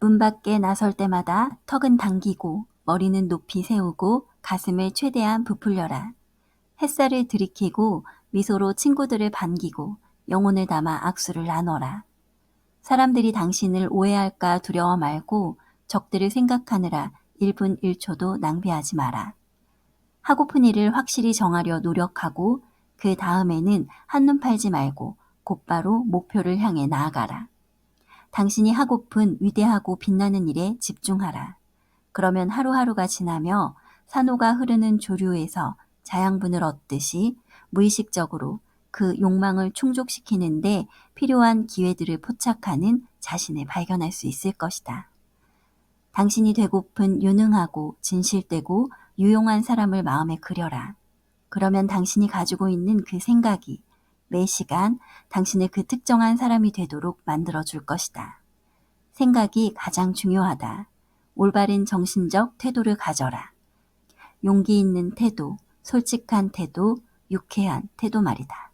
문 밖에 나설 때마다 턱은 당기고 머리는 높이 세우고 가슴을 최대한 부풀려라. 햇살을 들이키고 미소로 친구들을 반기고 영혼을 담아 악수를 나눠라. 사람들이 당신을 오해할까 두려워 말고 적들을 생각하느라 1분 1초도 낭비하지 마라. 하고픈 일을 확실히 정하려 노력하고 그 다음에는 한눈 팔지 말고 곧바로 목표를 향해 나아가라. 당신이 하고픈 위대하고 빛나는 일에 집중하라. 그러면 하루하루가 지나며 산호가 흐르는 조류에서 자양분을 얻듯이 무의식적으로 그 욕망을 충족시키는데 필요한 기회들을 포착하는 자신을 발견할 수 있을 것이다. 당신이 되고픈 유능하고 진실되고 유용한 사람을 마음에 그려라. 그러면 당신이 가지고 있는 그 생각이 매 시간 당신을 그 특정한 사람이 되도록 만들어 줄 것이다. 생각이 가장 중요하다. 올바른 정신적 태도를 가져라. 용기 있는 태도, 솔직한 태도, 유쾌한 태도 말이다.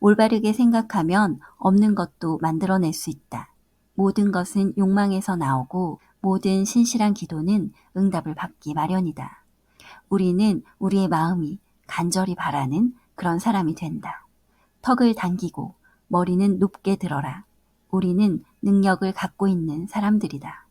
올바르게 생각하면 없는 것도 만들어낼 수 있다. 모든 것은 욕망에서 나오고 모든 신실한 기도는 응답을 받기 마련이다. 우리는 우리의 마음이 간절히 바라는 그런 사람이 된다. 턱을 당기고 머리는 높게 들어라. 우리는 능력을 갖고 있는 사람들이다.